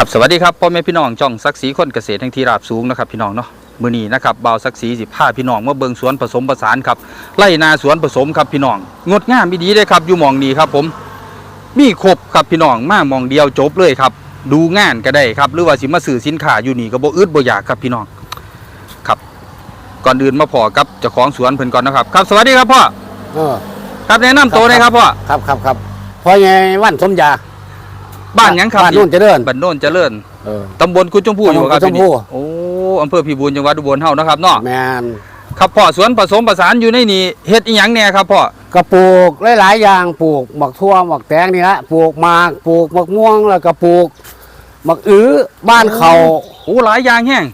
ครับสวัสดีครับพ่อแม่พี่น้องจ้องศักดิ์ศรีคนเกษตรแห่งที่ราบสูงนะครับพี่น้องเนาะมื้อนี้นะครับบ่าวศักดิ์ศรีสิพาพี่น้องมาเบิ่งสวนผสมผสานครับไร่นาสวนผสมครับพี่น้อง งดงามดีเลยครับอยู่หมองนี้ครับผมมีครบครับพี่น้องมาหมองเดียวจบเลยครับ ดูงานก็ได้ครับหรือว่าสิมาซื้อสินค้าอยู่นี่ก็บ่อึดบ่อยากครับพี่น้องครับก่อนอื่นมาพอกับเจ้าของสวนเพิ่นก่อนนะครับครับ สวัสดีครับพ่อเออครับแนะนำตัวหน่อยครับพ่อครับครับครับพอไงวันสมยา บ้านหยังครับบ้านนู่นเจะเดินบ้านโน่นเจริญเออ ตำบลกุดชมพูอยู่ครับตำบลกุดชมพูที่นี่โอ้อำเภอพิบูลจังหวัดอุบลเฮานะครับเนาะแมนครับพ่อสวนผสมผสานอยู่ในนี่เฮ็ดอีหยังแน่ครับพ่อ ก็ปลูกหลายๆอย่างปลูกหมักทั่วหมักแตงนี่ละปลูกหมากปลูกหมักม่วงแล้วก็ปลูกหมักอื้อบ้านเขา โอ้หลายอย่างแห้ง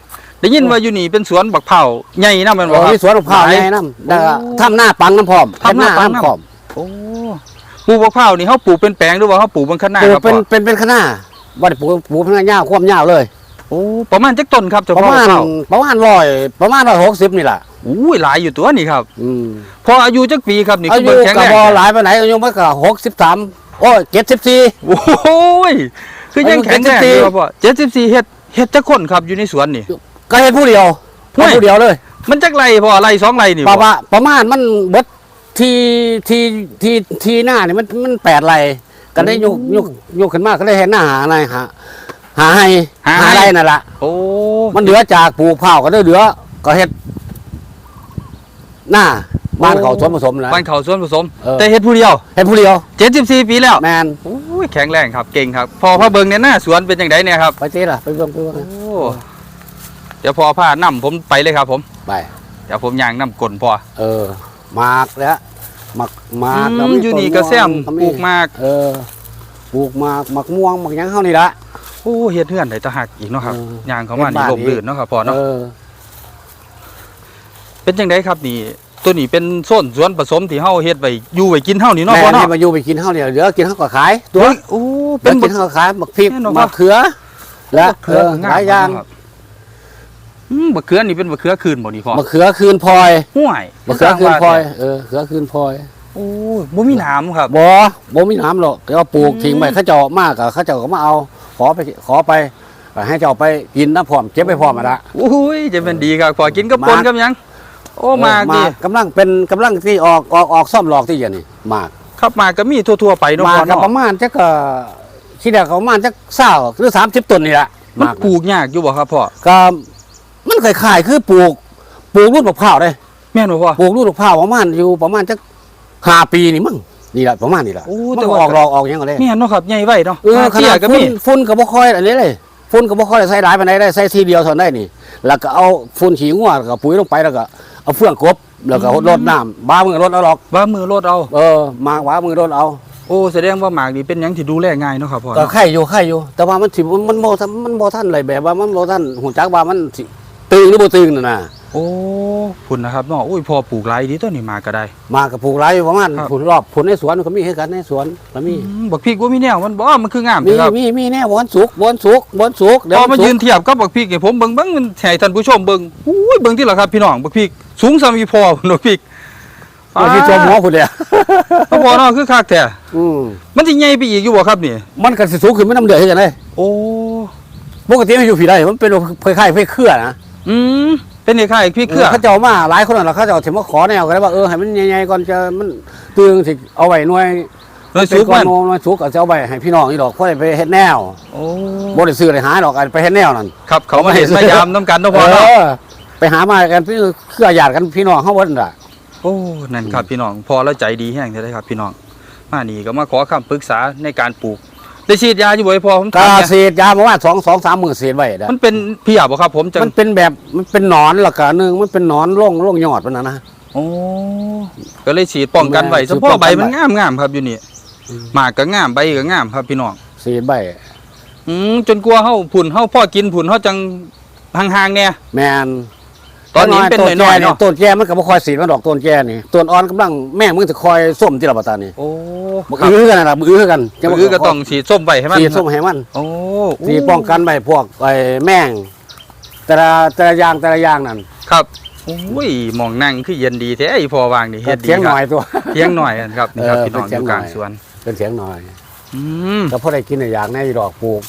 ได้ยินว่าอยู่นี่เป็นสวนบักเผาวใหญ่นะแม่นเอบ่อครับมีสวนมะพร้าวหลในยน้ำแล้วก็โอ้ทำหน้าปังน้ำพร้อมทำหน้าปังน้ำพร้อม โอ้ ปลูกบักเผาวนี่เฮาปลูกเป็นแปลงหรือว่าเฮาปลูกบนข้างหน้าปลูคกรับเป็นพ่อเป็นเป็นคณะบ่ได้ปลูกปลูกเป็นหญ้าควบหญ้าเลย โอ้ประมาณจักต้นครับเจ้าประพ่อมาณบักเผาวประมาณร้อยประมาณร้อยหกสิบนี่แหละอุ้ยหลายอยู่ตัวนี่ครับ อืมพออายุจักปีครับนี่อาคือยุเบิ่งแข็งกัแรบงบอหลายไปไหนอายุมันก็หกสิบสามโอ้ยเจ็ดสิบสี่ โอ้ยคือยังแข็งแรงอยู่ครับพ่อ74เฮ็ดเฮ็ดจักคนครับอยู่ในสวนนี่ ก็เห็นผู้เดียวห้วยผู้เดียวเลยมันจักไรพ่อไรสองไรนี่ประบ่มาณประมาณมันเบิด ทีทีทีทีหน้านี่มันมันแปดไรก็ได้ยกยกยกขึ้นมาก็ได้เห็นหน้าหาอะไรหาหาให้หาหาให้ ไรนั่นแหละโอ้มันเหลือจากปลูกเผาวก็ได้เหลือ ก็เฮ็ดหน้าบ้านเขาสวนผสมนะ บ้านเขาสวนผสม เออ แต่เฮ็ดผู้เดียวเฮ็ดผู้เดียว74ปีแล้วแมนโอ้ยแข็งแรงครับเก่งครับ พอพ่อเบิ่งเนี่ยหน้าสวนเป็นจังไดเนี่ยครับไปเจ๊ล่ะไปเบิ่งไปเบิ่งโอ้เดี๋ยวพอพานํผมไปเลยครับ ผม ไป เดี๋ยวผมย่างนํกลนพอ เออ หมากแล้วหมากหมากอืแล้วมมีอยู่ต้นี่ก็แซมวงปลูกหมากเออปลูกหมากหมากม่วงหมากหยังเฮานี่ละ โอ้เฮ็ดเฮือนได้ตะหักอีกเนาะครับเออย่างเขามาเฮ็ดนี่บ้าน ลมลื่นเนาะครับพ่อเนาะเออ เป็นจังไดครับนี่ ตัวนี้เป็นโซนสวนผสมที่เฮาเฮ็ดไว้อยู่ไว้กินเฮานี่เนาะแม่พ่อนี่เนาะมาอยู่ไปกินเฮาเนี่ยเดี๋ยวกินเฮาก็ขายตัวเฮ้ยโอ้เป็เป็นนกินเฮาก็ขายหมักพริกแน่นอนหมักเขือ และบักเอเขืออก็หลายอย่างครับ อืมบักเขือนี่เป็นบักเขือคืนบ่นี่พ่อหมักเขือคืนพลอยห่วยหมักเขือคืนพลอยเออเขือคืนพลอยโอ้ยบ่มีน้ำครับ บ่บ่มีน้ำหรอกแต่ว่าปลูกอืมทิ้งไปเขาเจ้ามากก็เขาเจ้าก็มาเอา ขอไปขอไปไปให้เจ้าไปกินน้ำพร้อมเก็บไปพร้อมมาละ โอ้ยจะเป็นดีครับพอกินกับปนมาก กับหยัง โอ้มากเออดีกำลังเป็นกำลังที่ออกออกออกซ่อมหลอกที่อย่างนี้มากครับมากก็มีทั่วๆไปเนาะมาพ่อกับเนาะประมาณจักก็ที่แรกก็ประมาณจักเศร้าหรือสามสิบต้นนี่แหละมันมากปลูกยากอยู่บ่ครับพ่อก็ มันคล้ายๆคือปลูกปลูกลูกมะพร้าวเลยแม่นบ่พ่อ ปลูกลูกมะพร้าวประมาณอยู่ประมาณจักห้าปีนี่มั้งนี่แหละประมาณนี้แหละโอ้มันแต่ก็ว่า ออกดอกออกหยังก็ได้แม่นเนาะครับใหญ่ไว้เนาะเออขเตี้ยนาดก็ฝุ่มีนฝุ่นกับบ่ค่อยอันนี้เลยฝุ่นกับบ่ค่อยใส่หลายปานใดได้ใส่ทีเดียวเท่านั้นได้นี่ แล้วก็เอาฝุ่นขี้งัวแล้วก็ปุ๋ยลงไปแล้วก็เอาเฟื่องกบแล้วก็รดน้ำบ้ามือรดเอาหรอก ว่ามือรถเอา เออมากว่ามือรดเอา โอ้แสดงว่าหมากนี่เป็นหยังที่ดูแลง่ายเนาะครับพ่อก็เนาะไข่อยู่ไข่อยู่ แต่ว่ามันสิมันมันบ่ทันมันบ่ทันอะไรแบบว่ามันบ่ทันหูจักว่ามันสิ ตึงหรือบ่ตึงนั่นน่ะโอ้พุ่นนะครับเนาะอุ้ยพอปลูกหลายดีตัวนี้มาก็ได้ มากับปลูกหลายอยู่ประมาณครับผลรอบผลในสวนก็มีให้กันในสวนก็มีอืมบักพริกว่ามีแนวมันบ่มันคืองามมีเด้อครับมีมีแน่บอนสุกบอนสุกบอนสุกพอมาสุกยืนเทียบกับบักพริกให้ผมเบิ่งเบิ่งมันให้ท่านผู้ชมเบิ่งอุ้ยเบิ่งที่ล่ะครับพี่น้องบักพริกสูงซำอีพอบักพริกเอาที่ตัวหมอพุ่นเลยเอาพอเนาะคือคักแท้อืมมันสิใหญ่ไปอีกอยู่บ่ครับนี่มันก็สิสูงขึ้นไม่น้ำเดือดให้กันเลยโอ้ปกติมันอยู่ผีได้มันเป็นคล้ายๆไฟเครือนะ อืมเป็นคล้ายๆพริกเครือเขาเจ้ามาหลายคนน่ะเขาเจ้าถึงมาขอแนวกันว่าเออให้มันใหญ่ๆก่อนจะมันตึงสิเอาไว้หน่วยเลยสุกก่อมันนโนมันสุกก็จะเอาไว้ให้พี่น้องนี่ดอกเพราะได้ไปเฮ็ดแนวโอ้บ่ได้ซื้อได้หาดอกอันไปเฮ็ดแนวนั่นครับ เขามาเห็นมายามน้ำกันเนาะพอเอเนาะอไปหามากันพี่เครือญาติกันพี่น้องเฮาเบิดนั่นล่ะโอ้นั่นครับพี่น้องพอแล้วใจดีแห้งเลยครับพี่น้องมานี่ก็มาขอคำปรึกษาในการปลูก ได้ฉีดยาอยู่บ่พอผมก็ถามเนี่ยเศษยามาว่า2 2 3มื้อเศษไว้เด้อมันเป็นเพียบ่ครับ ผมจังมันเป็นแบบมันเป็นหนอนแล้วก็หนึงมันเป็นหนอนร่องร่องยอดมันนะนะ โอ้ก็เลยฉีดป้องกันไว้แม่เฉพาะฉีดป้องกันใบมันไว้งามงามๆครับอยู่นี่อืม หมากก็งามใบก็งามครับพี่น้องเศษใบอืมจนกลัวเฮาผุ่นเฮาพ่อกินผุ่นเฮาจังห่างๆเนี่ยแมน ตอนนี้เป็นหน่อยๆเนาะต้นแก่มันก็บ่ค่อยสีมันดอกต้นแก่นี่ต้นอ่อนกำลังแม่งมันจะคอยส้มที่ละบาตานี่โอ้บ่ครับอื้อกันน่ะล่ะบ่อื้อกันคือก็ต้องฉีดส้มไว้ให้มันสีส้มให้มันโอ้สีป้องกันไว้พวกไอ้แม่งแต่ละแต่ละอย่างแต่ละอย่างนั่นครับโอ้ยหมองนั่งคือเย็นดีแท้อีพอวางนี่เฮ็ดดีเทียงคหรับน่อยตัวเทียงหน่อยกันครับนี่ครับเออพี่น้องอเป็นเถียงยู่กลางหน่อยสวนเป็นเสียงหน่อยอืมก็พอได้กินได้อย่างในดอกปลูก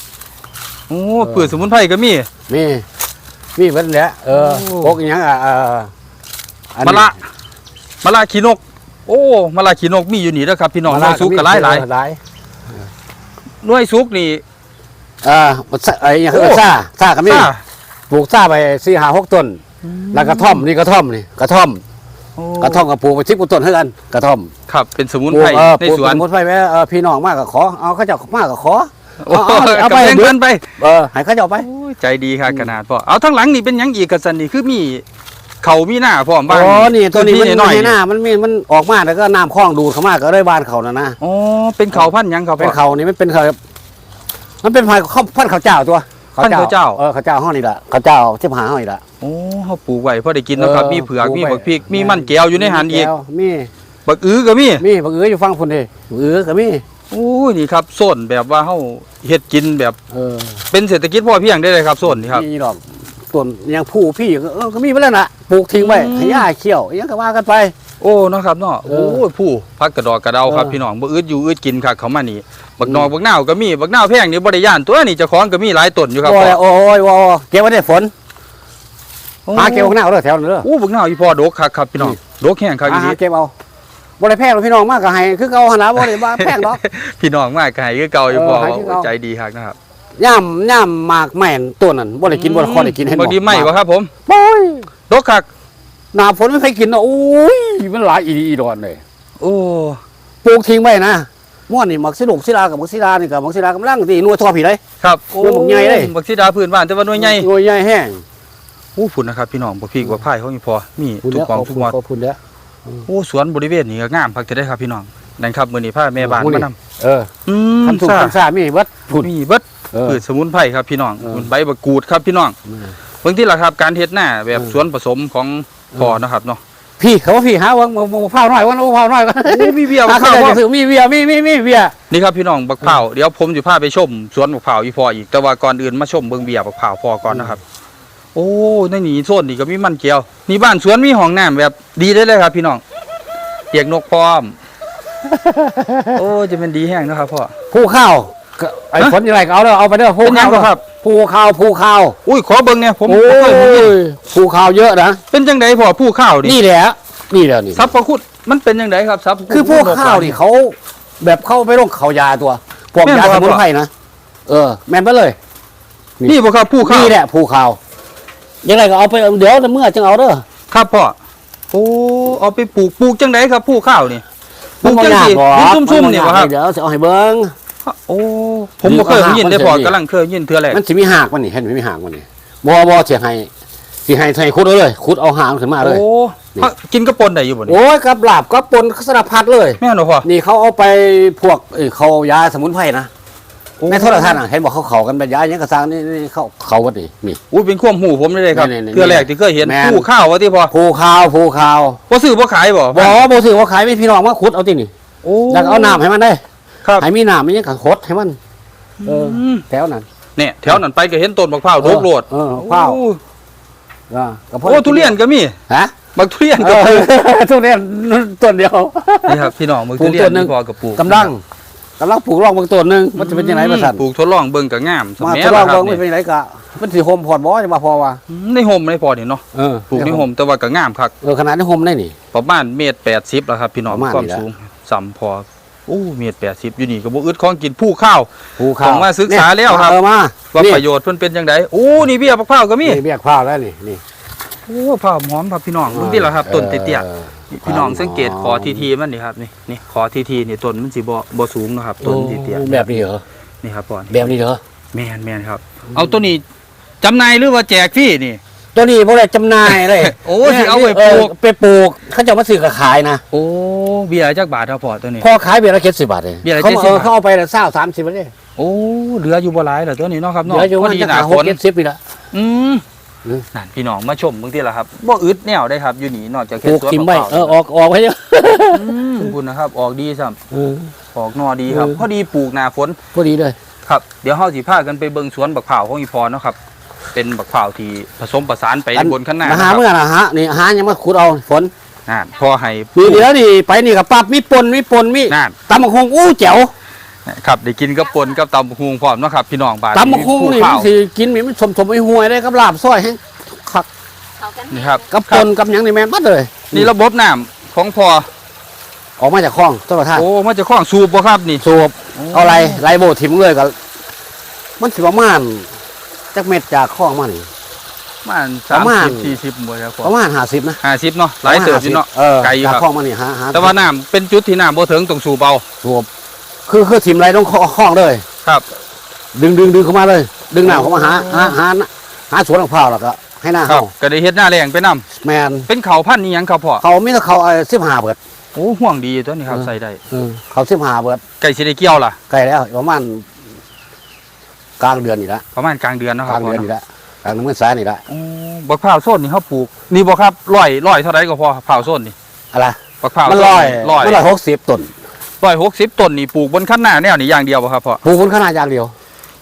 โอ้พืชสมุนไพรก็มีมี มีเพิ่นแหละเออโอ้ พวกอหยังอะเอออันมะนี้ละมะละขี้นก โอ้มะละขี้นกมีอยู่นี่เด้อครับพี่น้องหน่วยสุกก็หลายหลายเออหลายหน่วยสุกนี่ เอ่าไอ้หยังโอ้ เออซ่าซ่าก็มีซ่าปลูกซ่าไป4 5 6ต้น แล้วกระท่อมนี่กระท่อมนี่กระท่อมโอ้กระท่อมกับปลูกไป10กว่าต้นเท่ากันกระท่อมครับ เป็นสมุนปลูไพรกเออในปลูกสวนสมุนไพรไว้เออพี่น้องมากก็ขอเอาเขาเจ้ามากก็ขอโอ้เอาเอาเอาไป กำลังเบิเงิดนไป เออให้เขาเจ้าไป โอ้ย ใจดีค่ะขนาดพ่อเอาทั้งหลังนี่เป็นหยังอีกกันสันนี่คือมีเขามีหน้าพร้อมบ้านอ๋อนี่ตัวนี้มันพื้ไม่น้อยให้ๆหน้ามันมีมันออกมาแล้วก็น้ำคลองดูดเข้ามาก็ได้บ้านเขานะนะอ๋อเป็นเขาพันธุ์หยังครับเป็นพ่อเขานี่มันเป็นเขามันเป็นพันธุ์ข้าวพันธุ์ข้าวเจ้าตัวพันธุ์ข้าวเจ้าเออข้าวเจ้าห้องนี่แหละข้าวเจ้าที่หาห้องนี่แหละโอ้เขาปลูกไว้พอได้กินเนาะครับเออมีเผือกปลูกมีไว้บักพริกมีมันแก้วอยู่ในหันอีกแก้วมีบักอื้อก็มีมีบักเอ๋ยอยู่ฟังพุ่นดิบักเอ๋ยก็มีโอ้ยนี่ครับโซนแบบว่าเฮาเฮ็ดกินแบบเออเป็นเศรษฐกิจพอเพียงได้เลยครับโซนนี่ครับมีดอกต้นอยังผู้พี่ก็เออก็มีไปแล้วน่ะปลูกทิ้งไว้อืมให้หญ้าเขี้ยวอยังก็ว่ากันไป โอ้เนาะครับเนาะเอโอ้อยผู้พักกระดอกกระเดาครับเออพี่น้องบ่อึดอยู่อึดกินครับเขามานี่บักนอกอืมบักนาวก็มีบักนาวแพงนี่บ่ได้ย่านตัวนี่เจ้าของก็มีหลายต้นอยู่ครับโอ้พ่ยอโอ้ยโอ้ยเก็บไว้ได้ฝนโอ้หาเก็บข้างหน้าเอาเด้อแถวนั้นเด้อโอ้บักนาวอีพ่อดกคักครับพี่น้องดกแห้งคักอีหาหลีเก็บเอา บ่ได้แพงหรอกพี่น้องมากก็ให้คือเขาหนนาบ่ได้ว่าแพงดอก พี่น้องมากก็ให้คือเก่าอยู่พ่อเออให้คือเก่า ใจดีคักนะครับย่ำย่ำหมากแม่นต้นนั้นบ่ได้กินบ่ได้คอได้กินเห็นบักดีไหมบ่ครับผมโอ้ยดกคักหน้าฝนไม่เคยกินเนาะโอ้ยมันหลายอีดีอีดอนเลยโอ้ปลูกทิ้งไว้นะม่วนนี่มักสิลูกศิลากับมักศิลานี่กับมักศิลากำลังสิหน่วยทอผีได้ครับโอ้บักใหญ่เลย บักสีดาพื้นบ้านแต่ว่าหน่วยใหญ่หน่วยใหญ่แห้งโอ้พุ่นนะครับพี่น้องบ่พริกบ่พายเขาอีพ่อมีทุกของทุกหมอดขอบคุณเด้อ โอ้สวนบริเวณนี้ก็งามพักจะได้ครับพี่น้องนั่นครับมื้อนี้พาแม่บ้านโอ้โหมานี่นำเอออืมคันสุกซ่าคันซ่ามีเบิดพุ่นมีเบิดเออพืชสมุนไพรครับพี่น้องเออคุณใบมะกรูดครับพี่น้องบางทีล่ะครับการเฮ็ดหน้าแบบเออสวนผสมของพ่อนะครับเนาะพี่เขาว่าพี่หาว่ามึงพร้าวหน่อยว่าพร้าวหน่อยว่าโอ้มีเบียร์หาบักเขาพร้าวได้พ่อถือมีเบียร์มีมีมีเบียร์นี่ครับพี่น้องบักพร้าวเดี๋ยวผมสิพาไปชมสวนบักพร้าวอีพ่ออีกแต่ว่าก่อนอื่นมาชมเบิ่งเบียร์บักพร้าวพ่อก่อนนะครับ โอ้ในนี่โซนนี่ก็มีมันเกียวนี่บ้านสวนมีห้องน้ำแบบดีได้เลยครับ พี่น้องเตียงนกพร้อม โอ้จะเป็นดีแห้งเนาะครับพ่อ ผู้ข้าวก็ไอ้ฮะ ฝนยังไงก็เอาเด้อเอาไปเด้อผู้เป็นหยัข้างวบ่ครับ ผู้ข้าวผู้ข้าวอุ้ยขอเบิ่งเนี่ยผมโอ้บ่เคยเห็นยผู้ข้าวเยอะนะเป็นจังไดพ่อผู้ข้าวนี่นี่แหละนี่แหละนี่ซับพระคุณมันเป็นจังไดครับซับพระณ คือพวกข้าวนี่เขา แบบเข้าไปโรคเขายาตัวพวกแม่นยาบ่คสรับ มุนไพรนะเออ แม่นไปเลยนี่นี่บ่ครับผู้ข้าวนี่แหละผู้ข้าว ยังไงก็เอาไปเดี๋ยวเมื่อจึงเอาเด้อครับพ่อโอ้เอาไปปลูกปลูกจังไดครับผู้ข้าวนี่ปลูกบ่จังยากสิหรอกเป็นซุ่มๆนี่บ่ครับเดี๋ยวจะเอาให้เบิ้งโอ้ผมบ่เคยได้ยินได้มันพ่อจะมีกำลังเคยยินเทื่อแรกมันสิมีหากมันนี่เห็นไหมมีหากมันนี่บ่บ่สิให้สิให้ให้ขุดเอาเลยขุดเอาหางขึ้นมาเลยโอ้นี่เขากินกระปนได้อยู่บ่นี่โอ้ยกับลาบกับปนสารพัดเลยแม่นบ่พ่อนี่เขาเอาไปพวกเอ้ยเขายาสมุนไพรนะโอ้ ในโทรทัศน์อะเห็นบอกเขาเขากันเป็นยาอย่างกระซังนี่นี่เขาเขาวัดนี่นี่ อุ้ยเป็นความหูผมเลยเด้ครับนี่ๆๆเทื่อแรกที่เคยเห็นแม่น ผู้ข้าวว่าที่พ่อภูข้าวภูข้าวบ่ซื้อบ่ขายบ่บ่บ่ซื้อว่าขายไม่พี่น้องมาขุดเอาตินี่โอ้แล้วก็เอาน้ำให้มันได้ครับให้มีน้ำมันยังขังคดให้มันเออมแถวนั้น เนี่ยแถวนั้นไปก็เห็นต้นบักพร้าวโดกโลดเออข้าว โอ้อ่าก็พอโอ้ทุเรียนก็มีฮะบักทุเรียนเอก็อปลูกทุเรียนต้นเดียว นี่ครับพี่น้องบักปลูทุกเรียต้นนหนึ่ง นี่พอกับปลูกกำลัง กำลังปลูกรองเบางต้นหนึงมันจะเป็นยังไงบ้างสันปลูกทดลองเบิ่งก็งามสมามัยทดลละองครัเบิ่บงไม่นี่เป็นไรกะมันสิโฮมพอดบ่จะมาพอว่าในโฮมในพอนี่เนาะเออปลูกในโฮมแต่ว่าก็งามคักเออขนาดในโฮมได้นี่ ประมาณเมตร80แล้วครับ พี่น้องประมาณความนี้แหละสูงสัมพอโอ้เมตร80อยู่นี่ก็บ่อึดของกินผู้ข้าวภูข้าวผมมาศึกษาแล้วครับ เออมาว่านี่ประโยชน์เพิ่นเป็นจังไดโอ้นี่เบี้ยบักพร้าวก็มีนี่เบียกข้าวแล้วนี่นี่โอ้พร้าวหอมครับพี่น้องเบิ่งที่ล่ะครับต้นเตี้ยออๆ พี่น้องสังเกตคอทีๆมันนี่ครับนี่นี่คอทีๆนี่ต้นมันสิบ่บ่สูงเนาะครับต้นเตี้ยโอ้แบบนี้เหรอๆนี่ครับพ่อนี่แบบนี้เหรอแม่นแม่นครับ เอาตัวนี้จำหน่ายหรือว่าแจกฟรีนี่ ตัวนี้พวกเราจำหน่ายเลยโอ้สิเอาไว้ปลูกไปปลูกเขาจะมาซื้อกับขายนะโอ้เบียร์จักบาทครับพ่อตัวนี้พอขายเบียร์ละเจ็ดสิบบาทเลยเบียร์ละเขา70เออบาทเขาเอาไปละเศร้าสามสิบเลยโอ้เหลืออยู่บ่หลายเหรอตัวนี้เนาะครับเหเนาะลืออยู่พอมันดีจะหน้าหาหฝกนเจ็ดสิบปีละอืมอืม นั่นพี่น้องมาชมบางทีละครับบ่อึดแนวได้ครับ อยู่นี่นอกจากปลูกสวนทิมไว้มะพร้าวเออออกออกไปเยอะอืมคุณนะครับ ออกดีซ้เออำออกหนอดีครับเออ พอดีปลูกหน้าฝน พอดีเลย ครับเดี๋ยวเฮาสิพากันไปเบิ่งสวนบักพร้าวของอีพอเนาะครับ เป็นบักพร้าวที่ผสมประสานไปบนข้างหน้ามานะหาครับเมื่อนะฮะนี่หายังมาขุดเอาฝนนั่นพอให้มีเดี๋ยวนี่ไปนี่กับปั๊บมีปนมีปนมีนั่นตำบักหงอู้แจ๋ว ครับได้กินกับปนกับตำบักหุงพร้อมเนาะครับ พี่น้องบาดตำบักหุ่งนี่ข้ามัวนสิกินนี่มันสมสมไอ้ห่วยได้กับลาบซอยให้คักเขากันนี่ครับกับปนกับหยังนี่แม่นบัดเลยนี่ระบบน้ำของพอออกมาจากคลองต้นประทานโอ้มันจะคล้องสูบบ่ครับนี่สูบเอาอะไรไรโบถิ่มเลยก็มันสิประมาณจักเม็ดจากคลองมานี่ ประมาณประมาณ30 40บ่ครับพอประมาณ50นะ50เนาะหลายเติบอยู่เนาะ เออไกลอยู่จากครับ คลองมานี่หาหาแต่ว่าน้ำเป็นจุดที่น้ำบ่ถึงต้องสูบเอาสูบ คือคือถิ่มไรต้องคลองเลย ครับ ดึงดึงดึงเข้ามาเลย ดึงน้ำเข้ามาหาหาหาหาสวนของพร้าวแล้วก็ให้หน้าครัเฮาบก็ได้เฮ็ดหน้าแรงไปนํแมนเป็นเขาพันธุ์นี้หยังครับพ่อเขามีแต่เขาไอ้สิบห้าเบิดโอ้ห่วงดีตัวนี้ครับเออใส่ได้เออเขาสิบห้าเบิดไก่สิได้เกี่ยวล่ะใกล้แล้วประมาณกลางเดือนนี่ละประมาณกลางเดือนเนาะกครัลาบงพ่อเดือนเนาะนี่ละกลางเดือนเมื่อสายนี่ละโอ้บักพร้าวโซนนี่เขาปลูกนี่บ่ครับร้อยร้อยเท่าไรก็พอพร้าวโซนนี่อะไรบักพร้าวมันลอยร้อยมันลอยหกสิบต้น ร้อยหกสิบต้นนี่ปลูกบนขั้นหน้าแนวนี่อย่างเดียวบ่ครับพ่อปลูกคนขนาดอย่างเดียว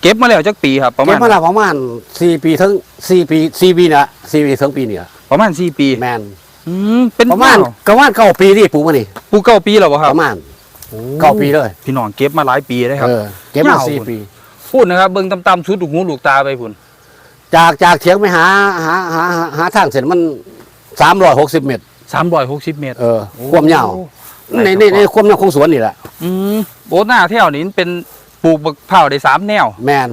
เก็บมาแล้วจักปีครับประมาเก็บณมาแล้วประมาณสี่ปีถึงสี่ปีสี่ปีนี่ละสี่ปีถึงปีนี่ละประมาณสี่ปีแมนอืมเป็นประมาณเก้ประมาณเก้าปีนี่ปลูกมานี่ปลูกเก้าปีแล้วบ่ครับประมาณเก้าปีเลยพี่น้องเก็บมาหลายปีเลยครับ เออเก็บมายาวสี่ปี พูดนะครับเบิ่งตำๆสุดลูกหูลูกตาไปพุ่นจากจากเถียงไปหาหาหาหาหาทางเสร็จมันสามร้อยหกสิบเมตร สามร้อยหกสิบเมตรเออความยาวโอ้ ในในในความยาวของสวนนี่แหละอืมโอ้หน้าแถวนี้เป็นปลูกบักพร้าวได้สามแนว แมน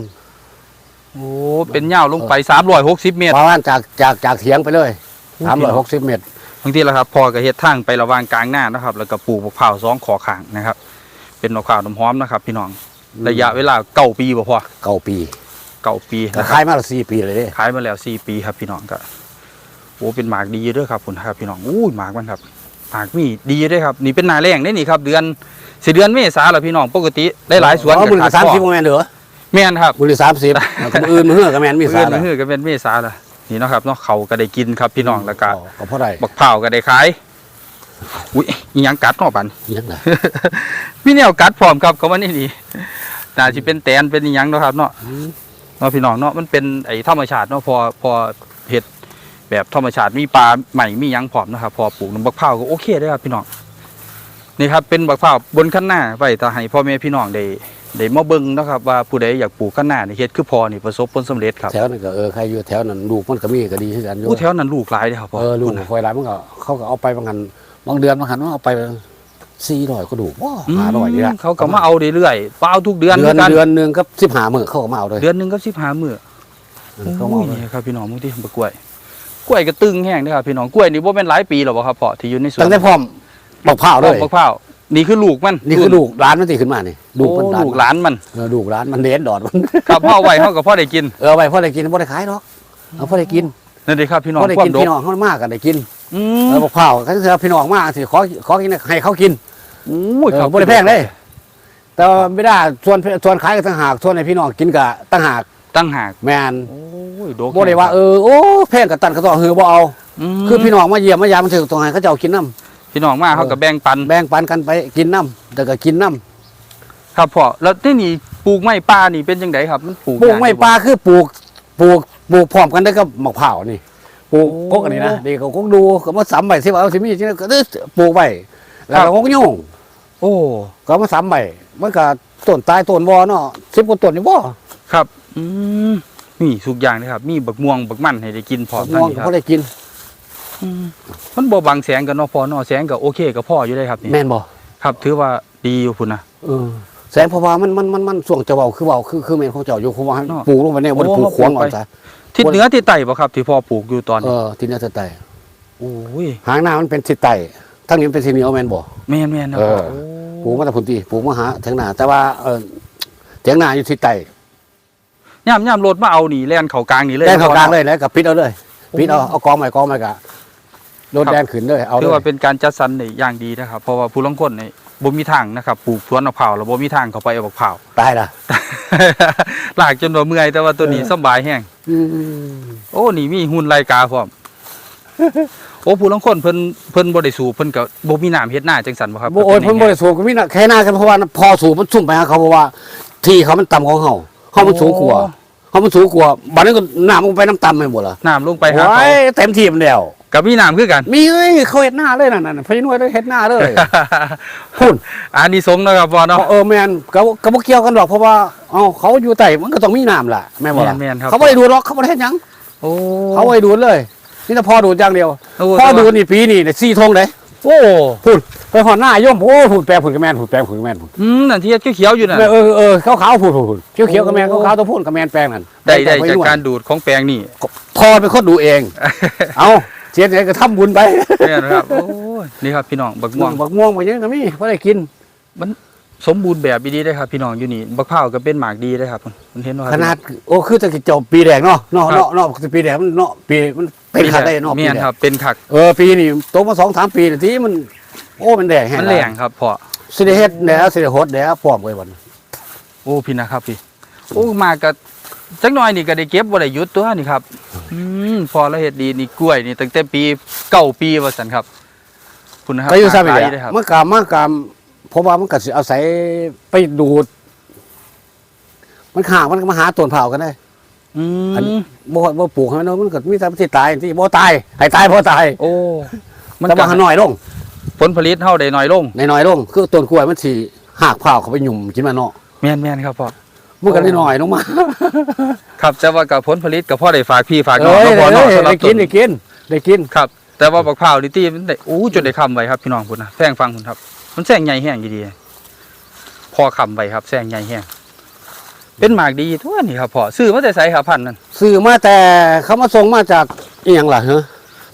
โอ้เป็นยาวลงไปสามร้อยหกสิบเมตรประมาณจากจากจากเถียงไปเลยสามร้อยหกสิบเมตรบางทีแล้วครับพอกับเฮ็ดทางไประหว่างกลางหน้านะครับ แล้วก็ปลูกมะพร้าวสองขอขางนะครับ เป็นมะพร้าวน้ำหอมนะครับ พี่น้องระยะเวลาเก้าปีบ่พอเก้าปีเก้าปีแต่นะคขารับยมาแล้วสี่ปีเลยเด้ขายมาแล้วสี่ปีครับพี่น้องก็โอ้เป็นหมากดีเด้วยครับคุณครับพี่น้องอู้ยหมากมันครับ หมากมีดีเด้วยครับนี่เป็นหนาแรงได้นี่ครับ เดือนสิเดือนเมษาแล้วพี่น้องปกติได้หลายสวนอ๋อกัมือขาดสามพ่อสิบโมเมนต์เหรอแม่นครับมือสามสิบแล้วก็มืออื่นมือเหือกับแมนมีเพื่สาอนระมือก็เป็นเมษาละนี่เนาะครับเนาะเขาก็ได้กินครับพี่น้องแล้วก็ก็เพราะใดบักเผาวก็ได้ขายอุ้ยอิหยังกัดเนาะปันยังไงพี่แนวกัดพร้อมครับเขาว่านี่นี่น่าสิเป็นแตนเป็นอิหยังเนาะครับเนาะเนาะพี่น้องเนาะมันเป็นไอ้ธรรมชาติเนาะพอพอเห็ด แบบธรรมชาติมีปลาใหม่มีหยังพร้อมนะครับ พอปลูกน้ำบักเผาวก็โอเคได้อครับพี่น้องนี่ครับเป็นบักเผาวบนขั้นหน้าไว้ถ้าให้พ่อแม่พี่น้องได้ได้มาเบิ่งเนาะครับว่าผู้ใดอยากปลูกขั้นหน้านี่เฮ็ดคือพอนี่ประสบผลสำเร็จครับแถวนั้นก็เออใครอยู่แถวนั้นลูกมันก็มีก็ดีคือกันอยู่ผู้แถวนั้นลูกหลายเด้อครับพ่อเออลูกคอยร้านมันก็เขาก็เอาไปบางหันบางเดือนบางหันมันเอาไปสี่ร้อยก็ดูว้าหาร้อยนี่ละเขาก็มาเอาเรื่อยๆเอาทุกเดือนเดือนหมืกัเดือนหนึ่งก็สิบหามือเขาก็มาเอาเลยเดือนหนึงก็สิบห้ามื้อเขามาโอ้เอายเลยนี่ครับพี่น้องมึงที่บกกล้วย กล้วยก็ตึงแห้งเด้อครับพี่น้องกล้วยนี่บ่เป็นหลายปีหรอกบ่ครับพ่อที่อยู่ในสวนตั้งแต่พร้อมบอกเผาเลยมะพร้าวนี่คือลูกมันนี่คือลูกร้านมันตีขึ้นมานี่ลูโอ้กมันลูกหลานมันเออลูกร้านมันเลี้ยนดอดมันครับพ่อไว้เฮาก็พ่อได้กินเออไปพ่อได้กินพ่อได้ขายหรอกเอาพ่อได้กินนั่นเด้ครับพี่น้องพ่อได้ควากิมนดกพี่น้องเขามากกันได้กินอืเอมอบอกเผาเขาจะพี่น้องมากสิขอขอกินให้เขากินโอ้ยเอคอรับบ่ได้แพงเลยแต่ว่าไม่ได้ส่วนส่วนขายก็ต่างหากส่วนให้พี่น้องกินก็ต่างหาก ตั้งหากแมนโอ้ยดกบ่ได้ว่าเออโอ้แพงกับตันก็ต้องเฮือบ่เอา มคือพี่น้องมาเยี่ยมมายามมันถึงตรงไหนเขาจะเอากินน้พี่น้องมาเขาก็แบ่งปันำแบ่งปันกันไปกินน้ำแต่ก็กินน้ครับพ่อแล้วที่นี่ปลูกไม้ป่านี่เป็นจังไดครับ มันปลูกำปลูกยไม้อยู่บ่ปลาคือปลูกปลูกปลูกพร้อมกันได้กับมะพร้าวนี่ปลูกโอ้กกอันนี้นะเด็กก็กกดูก็มาสามใบสิว่าเอาสิมีจริงๆก็ปลูกไว้แล้วครัก็บกกยุ่งโอ้ก็มาสามใบมันก็ต้นตายต้นวอเนาะสิบกว่าต้นนี่บ่ครับ อืมนี่ทุกอย่างเลยครับ มีบักม่วงบักมันให้ได้กินพร้อมมทั้งองนี้คก็รับบ่ได้กิน อืมมันบ่บังแสงกันเนาะพอเนาะแสงก็โอเคกับพ่ออยู่ได้ครับนี่แม่นบ่ครับ ถือว่าดีอยู่พุ่นนะ เออแสงเพราะว่ามันมันมันมันช่วงจะเว้าคือเว้าคือคือแม่นของเจ้าอยู่คือว่าให้เนาะปลูกลงไปเนี่ยบ่ได้โอ้ปลูกขวางก่อนปลูกไปซะทิศเหนือทิศใต้บ่ครับ ที่พ่อปลูกอยู่ตอนเอนี้อที่นี่จะไตโอ้ยหางหน้ามันเป็นทิศใต้ทั้งนี้มันเป็นทิศเหนือแม่นบ่ แม่นแม่นนะเอพ่ออ ปลูกมาแต่พุ่นที่ปลูกมาหาเถียงนาแต่ว่าเออเถียงนาอยู่ทิศใต้ ย่ำย่ำรถมาเอานี่แล่นเข้ากลางนี่เลยแดงเข้ากลางเลยแล้วก็ปิดเอาเลยโอ้ปิดเอาเอากองใหม่กองใหม่กะรถแดงขึ้นเลยเอาเลถือยว่าเป็นการจัดสรรในอย่างดีนะครับเพราะว่าผู้ลางคนนี่บ่มีทางนะครับปลูกสวนมะพร้าวแล้วบ่มีทางเข้าไปเอามะพร้าวตายละลากจนว่าเมื่อยแต่ว่าตัวนี้สำบายแห้งอืมโอ้นี่มีหุ่นรายกาพร้อมโอ้ผู้ลางคนเพิ่นเพิ่นบ่ได้สูบเพิ่นก็บ่มีน้ำเฮ็ดหน้าจังซั่นบ่ครับโอ้ยเพิ่นบ่ได้สูบก็มีน่ะแค่หน้ากันเพราะว่าพอสูบมันซุ่มไปหาเขาเพราะว่า ที่เขามันต่ำของเฮาเฮามันสูงกว่า เฮามันสูงกว่าบัดนั้นก็น้ำมันไปน้ำต่ำไปหมดล่ะน้ำลงไปหาโอ้เขายเต็มที่มันแล้วกับมีน้ำคือกัน มีเอ้ยเขาเฮ็ดหน้าเลยนั่นน่ะพี่น้อยเลยเฮ็ดหน้าเลยพุ่นอันนี้สงส์นะครับพ่อเนาะ เออแม่นก็ก็บ่เกี่ยวกันหรอกเพราะว่าเอ้าเขาอยู่ใต้มันก็ต้องมีน้ำล่ะแม่นบ่ล่ะแม่นๆครับ เขาบ่ได้ดูดหรอกเขาบ่ได้เฮ็ดหยังโอ้เขาบ่ได้ดูดเลยนี่แต่พอดูดอย่างเดียวโอ้พอดูดนี่ปีนี่ได้4ธงเด้ โอ้พุ่นไปหอดหน้าโยมโอ้พุ่นแปลงพุ่นก็แม่นพุ่นแปลงพุ่นก็แม่นพุ่นอืมนั่นที่เขียวๆอยู่น่ะเออเออเออขาวๆพุ่นพุ่นพุ่นเขียวๆก็แม่นขาวๆตัวพุ่นก็แม่นแปลงนั่นได้ได้ปจากนวดการดูดของแปลงนี่พอเป็นคนดูเอง เอาเสียไหนก็ทำบุญไปเนี่ยนะครับโอ้ยนี่ครับพี่น้องบักม่วงบักม่วงไปเยอะก็มีพอได้กิน สมบูรณ์แบบดีได้ครับ พี่น้องอยู่นี่บักเผาวก็เป็นหมากดีได้ครับมันเห็นว่า ขนาดโอ้คือจะจบปีแดงเนาะเนาะครับเนาะเนาะปีแดงมันเนาะปีมันเป็นขาดได้เนาะปีเมียนแดงครับเป็นขักเออปีนี้โตมาสองสามปีนี่ที่มัน โอ้มันแดงแห้งมันแหลงครับพ่อสิได้เฮ็ดแล้วสิได้โฮดแล้วพร้อมไว้บัดโอ้พี่นะครับพี่โอ้มาก็จักหน่อยนี่ก็ได้เก็บบ่ได้หยุดตัวนี่ครับอืมพอแล้วเฮ็ดดีนี่กล้วยนี่ตั้งแต่ปีเก้าปีว่าซั่นครับคุณนะครับก็อยู่ซ้ำอีกหลาแหเลละครับมันกามมันกาม เพราะว่ามันก็สิอาศัยไปดูด มันข้างมันก็มาหาต้นเผากันได้อือันมบ่บ่ปลูกให้มันเนาะมันก็มีแต่ที่ตายที่บ่ตายให้ตายบ่ตายโอ้ มันแต่ก็ว่าหาน้อยลงผลผลิตเฮาได้น้อยลงน้อยๆลงคือต้นกล้วยมันสิหากเผาเข้าไปหยุ่มกินมาเนาะแม่นๆครับพ่อ มันก็ได้น้อยลงมาครับแต่ว่ากับผลผลิตกับพ่อได้ฝากพี่ฝากน้เอ้องยเนาะพ่อเนาะได้สำหรับได้กินต้ได้กินได้กิน ครับ แต่ว่าบักพร้าวนี่ตีมันได้อู้จนได้คำไว้ครับพี่น้องพุ่นนะแซงฟังพุ่นครับ มันแซงใหญ่แห้งดีๆพอคำไว้ครับแซงใหญ่แห้งเป็นหมากดีทั่วนี่ครับพ่อซื้อมาแต่ไสครับพันธุ์นั่นซื้อมาแต่เขามาส่งมาจากอีหยังล่ะฮะ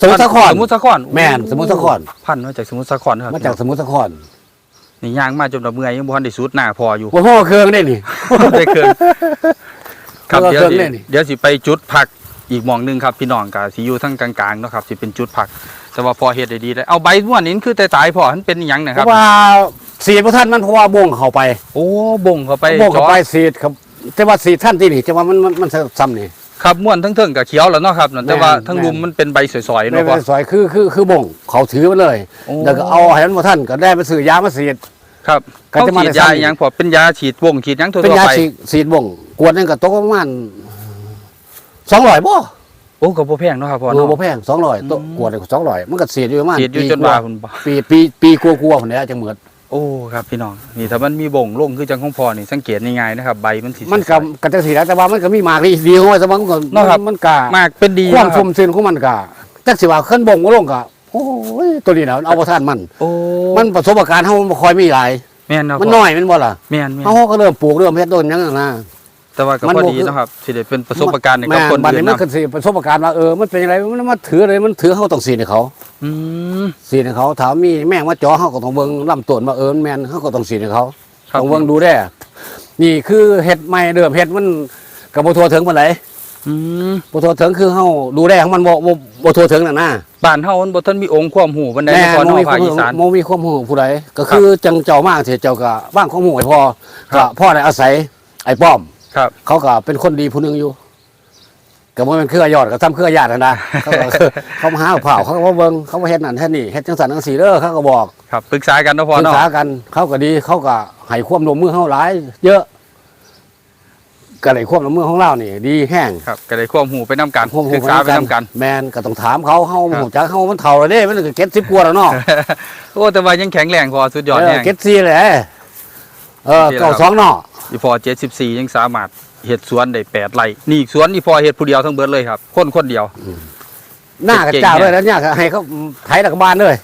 สมุทรสาครสมุทรสาครแม่นสมุทรสาครพันธุ์มาจากสมุทรสาครนะครับมาจากสมุทรสาครนี่ย่างมาจนแบบเมื่อยยังบ่ทันได้สุดหน้าพออยู่บ่ฮ้อเครื่องได้นี่ได้เกินครับเออเดี๋ยวสิเครื่องเล่นนี่เดี๋ยวสิไปจุดพัก อีกหมองหนึงครับพี่น้องก็สิอยู่ทั้งกลางๆเนาะครับสิเป็นจุดพัก แต่ว่าพอเฮ็ดได้ดีได้เอาใบม่วนนี่คือแต่ตายพอมันเป็นอิหยังนะเพครับราะว่าสีดบ่ทันมันเพราะว่าบ่งเข้าไปโอ้บ่งเข้าไปบ่งเข้าไปจ่อสีดครับ แต่ว่าสีดท่านที่นี่แต่ว่ามันมันมันซ้ำนี่ ครับม่วนทั้งเทิงกับเขียวแล้วเนาะครับนั่นแต่แม่นว่าทั้งแม่นรุมมันเป็นใบสวยๆไม่เนาะไปพ่อสวยคือคือคือบ่งเขาถือมันเลยโอ้ แล้วก็เอาให้มันบ่ทันก็ได้ไปซื้อยามาสีด ครับก็เขาจะมาฉีดได้ยาซ้ำอหยังพอเป็นยาฉีดวงฉีดหยังทั่เป็นวยาๆไปสีดสีดบ่งกวดนึงก็ตกประมาณ 200บ่โอ้ก็บ่แพงเนาะครับพ่อเออเนาะ บ่แพง200ตกกวดนึงก็200มันก็สีดอยู่ประมาณฉีดอยู่ปีจนกว่าว่าคุณบ่ปีปีปีกลัวๆพุ่นแหละจังเหมือนโอ้ครับพี่น้องนี่ถ้ามันมีบ่งลงคือจังของพ่อนี่สังเกตง่ายๆนะครับใบมันสิมันก็ก็จังสีแล้วแต่ว่ามันก็มีหมากดีดีของมันแต่ว่ามันก็เนาะครับ มันก็มากเป็นดีความนะคฟุรับมซึนของมันก็จักสิว่าขึ้นบ่งบ่ลงก็โอ้ยตัวนี้น่ะเอาบ่ทันมัน โอ้มันประสบการณ์เฮามันบ่ค่อยมีหลาย แม่นเนาะมันพ่น้อยแม่นบ่ล่ะแม่นแม่นเฮาก็เริ่มปลูกเริ่มเฮ็ดต้นหยังนั่นนะ แต่ว่าก็มันพอบ่ดีคือเนาะครับสิได้เป็นประสบการณ์ในกับแม่คนบัดอื่นี้นมันนะก็สิประสบการณ์ว่าเออมันเป็นอะไรมันมาถืออะไรมันถือเฮาต้องสีให้เขาอืมสีให้เขาถามมีแม่งมาจ่อเฮาก็ต้องเบิ่งลำต้นว่าเออมันแม่นเฮาก็ต้องสีให้เขาครับต้องเบิ่งดูแลนี่คือเฮ็ดใหม่เดิมเฮ็ดมันก็บ่ทั่วถึงปานใดอืมบ่ทั่วถึงคือเฮาดูแลของมันบ่บ่บ่ทั่วถึงน่ะนะบ้านเฮามันบ่ทันมีองค์ความรู้ปานใดแม่ในพ่อโมเนาะมีคามภาวคอีสานโมมีความรู้ผู้ใดก็คือจังเจ้ามากที่เจ้าก็บ้างข้อมูลให้พ่อครัก็บพ่อได้อาศัยไอ้ป้อม ครับ เขาก็เป็นคนดีผู้หนึงอยู่ก็บ่แม่นเครือยอดก็ทำเครือญาตินั่นนะเขาก็ เขามาหาเผาเขาก็มาเบิ่งเขามาเฮ็ดนั่นเฮ็ดนี่เฮ็ดจังสันจังสีเด้อเขาก็บอกครับปรึกษากันเนาะพ่อปรึกเนาะษากันเขาก็ดีเขาก็ให้ความร่วมมือเฮาหลายเยอะก็ได้ความร่วมมือของเรานี่ ดีแห้ง ครับก็ได้ความรู้ไปนํกันความศึกษาไปนํกัน แม่นก็ต้องถามเขาเฮาครับฮู้จักเฮามันเฒ่าแล้วเด้มันก็เก็ด10กว่าแล้วเนาะโอ้แต่ว่ายังแข็งแรงพอสุดยอดเอแน่อเก็ดซีแหละเออนี่แหละเก่าครับสองเนาะ อีพอ74ยังสามารถเฮ็ดสวนได้8ไร่นี่อีกสวนอีพอเฮ็ดผู้เดียวทั้งเบิดเลยครับ คนคนเดียว หน้ากระเจ้าเลยแล้วเนี่ยก็ให้เขาไถหลักบ้านเลย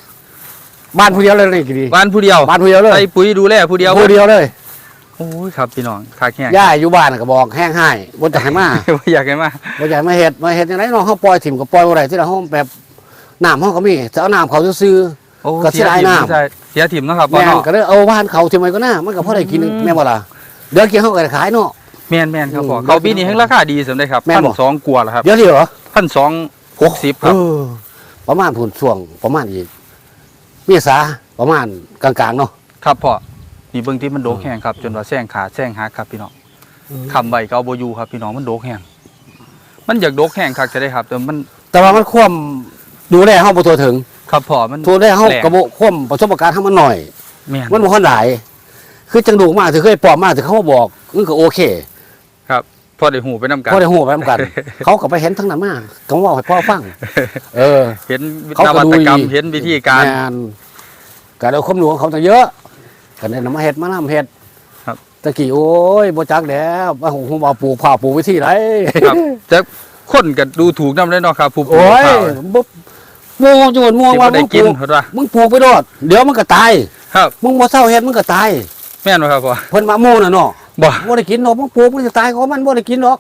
บ้านผู้เดียวเลยนี่กี่ดีบ้านผู้เดียวบ้านผู้เดียวเลยใส่ปุ๋ยดูแลผู้เดียวผู้เดียวเลยโอ้ยครับพี่น้องคักแห้งย่าอยู่บ้านก็บอกแห้งให้บ่จะให้มาบ่อยากให้มาบ่จะให้มาเฮ็ดมาเฮ็ดจังไดเนาะเฮาปล่อยถิ่มก็ปล่อยบ่ได้ที่ละเฮาแบบน้ำเฮาก็มีจะเอาน้ำเขาซื่อโอ้ก็เสียดายน้ำใช่เสียถิ่มเนาะครับๆพ่อแม่นเนาะก็เลยเอาบ้านเขาถิ่มไว้ก็น่ามันก็พอได้กินอืมแม่นบ่ล่ะ เดี๋ยวกินเฮาก็ได้ขายเนาะ แม่นแม่นครับพ่ออืมเขาปีนี้ให้ราคาดีสำได้ครับแม่นบ่1,200กว่าแล้วครับเดี๋ยวนี้เหรอ1,260ครับ เออประมาณพุ่นช่วงประมาณอีกเมษาประมาณกลางๆเนาะ ครับพ่อนี่เบิ่งที่มันโดกแห้งครับ จนว่าแซงขาแซงหักครับพี่น้องคำใบก็เอาบ่อยู่ครับพี่น้องมันโดกแห้งมันอยากโดกแห้งคักจะได้ครับแต่มันแต่ว่ามันควมดูแลเฮาบ่ทั่วถึงครับพ่อมันทั่วแลเฮาแรงก็บ่ควมประสบการณ์เฮามันหน่อย แม่นมันบ่ค่อยหลาย คือจังดูมากถือเคยปลอมมากถือเขามาบอกมันก็โอเค ครับพอได้หูไปนํกันพ่อได้หูไปนำกัน เขาก็ไปเห็นทั้งนั้นมาก็เว่าให้พ่อฟัง เออ เห็นเขานก็วัดูตกรรมอีกเห็นวิธีการแม่นก็ได้ความรู้ของเขาตั้งเยอะก็ได้นำมาเฮ็ดมานำเฮ็ดครับตะกี้โอ้ยบ่จักแล้วว่าผมผมเอาปลูกผ้าปลูกวิธีไรครับแต่คนก็ดูถูกนำได้เนาะครับผู้ปลูโอ้กยข้าวบ่โม่จนม่วงที่ว่าบ่ได้มึงปกินลูกเพิ่นว่ามึงปลูกไปโดดเดี๋ยวมันก็ตาย ครับมึงบ่เศร้าเฮ็ดมันก็ตาย แม่นบ่ครับพ่อ เพิ่นมาโม่น่ะเนาะบ่ บ่ได้กินดอกมึงปลูกมันจะตายของมันบ่ได้กินดอก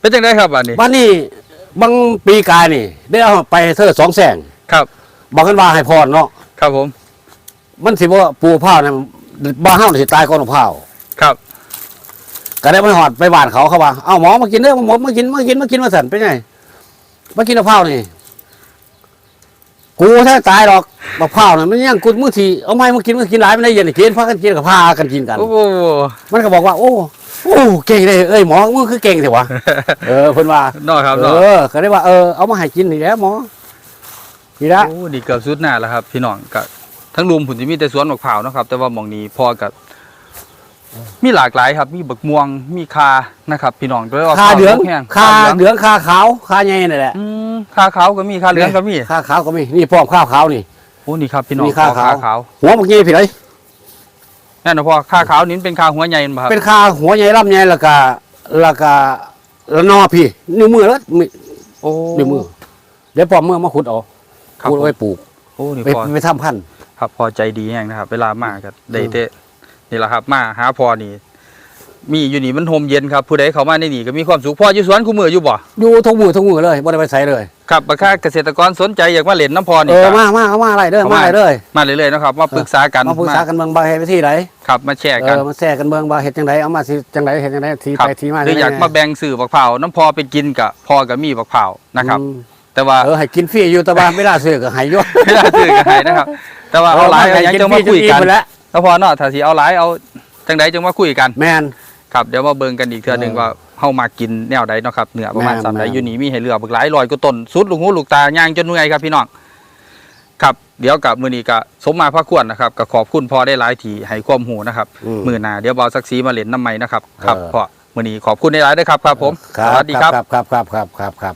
เป็นจังไดครับอันนี้บ้านนี้บางปีกายนี่ ได้เอาไปเธอสองแสงครับ บอกกันว่าให้พรเนาะครับผม มันสิบ่ปลูกข้าวน่ะบ้าเฮานี่สิตายก่อนข้าวครับ ก็ได้ไปหอดไปบ้านเขาเขาว่าเอ้าหมอมากินเด้อหมอมากินมากินมากินมาสั่นเป็นไงมากินมะพร้าวนี่ กูแท้ตายหรอกมะพร้าวน่ะมันยังกูมื้อทีเอาไม้มากินมากินหลายไม่ได้เย็นกินพากันกินกับพากันกินกัน โอ้โหมันก็บอกว่า โอ้โอ้เก่งเลยเอ้ยหมอมึงคือเก่งสิวะเออเพิ่นว่าเนาะครับเอเนาะอก็ได้ว่าเออเอามาให้กินนี่แหล้วหมอนี่ละโอ้ดีเกือบสุดหน้าแล้วครับ พี่น้องก็ทั้งรุมผุนจะมีแต่สวนมะพร้าวเนาะครับ แต่ว่าหมองนี้พอกับมีหลากหลายครับ มีบักม่วงมีคานะครับ พี่น้องด้วยว่าคาเหลืองแห้งคาเหลืองเหลืองคาขาวคาใหญ่นี่แหละอืม คาขาวก็มีคาเหลืองก็มีคาขาวก็มีนี่พร้อมข้าวขาวนี่ โอ้นี่ครับพี่น้องมีคาขอขาว ขาวหัวบักใหญ่พี่ไรนั่นนะพ่อคาขาวนี่เป็นคาหัวใหญ่บ่ครับเป็นคาหัวใหญ่ลำใหญ่แล้วก็แล้วก็แล้วนอพี่ นิ้วมือแล้วมีโอ้นิ้วมือเดี๋ยวปอมมือมาขุดเอาครับขุดเอาไว้ปลูกโอ้นี่ไปพ่อไปทำพันธุ์ ครับพอใจดีแห้งนะครับ เวลามาก็ได้อืมเตะนี่แหละครับ มาหาพอนี่ มีอยู่นี่มันโฮมเย็นครับผู้ใดเข้ามาในนี่ก็มีความสุขพ่ออยู่สวนคู่มืออยู่บ่อยู่ทุกมือทุกมือเลยบ่ได้ไปใส่เลยครับราคาเกษตรกรสนใจอยากมาเล่นน้ำพอเอนี่อก็มามาเอามาอะไรเด้อเอามามาอะไรเด้อมาเรื่อยๆนะครับมาปรึกษากันมาปรึกษากันเมืองบาเฮ็ดไปที่ไหนครับมาแชร์เอกันอมาแซ่กันเมืองบาเฮ็ดจังไดเอามาสิจังไดเฮ็ดจังไดทีครับไปทีมาหรืออยากจังใดมาแบ่งสื่อบักเผาวน้ำพอไปกินกับพอกับมีบักเผาวนะครับอืมแต่ว่าเออให้กินฟรีอยู่แต่ว่าเวลาซื้อก็ให้อยู่ไม่ได้ซื้อกันให้นะครับ แต่ว่าเอาหลายเอาหยังจะมาคุยกันไปแล้วแล้วพอเนาะถ้าสิเอาหลายเอาจังใดจังมาคุยกันแมน ครับเดี๋ยวมาเบิ่งกันอีกเทื่อหนึงเออว่าเฮามากินแนวใดเนาะครับเนื้อประมาณแม่นสามใดแม่นอยู่นี่มีให้เลือกบักหลายร้อยกว่าต้นสุดลูกหูลูกตาย่างจนเมื่อยครับพี่น้องครับเดี๋ยวกับมื้อนี้ก็สมมาพระควรนะครับก็ขอบคุณพ่อได้หลายทีให้ความรู้นะครับอืมมื้อหน้าเดี๋ยวเบาสักสีมาเล่นน้ำใหม่นะครับครับเออพ่อมื้อนี้ขอบคุณได้หลายๆเด้วยครับครับผมครัสบวัสดีครับครับครับครับครับครับครับ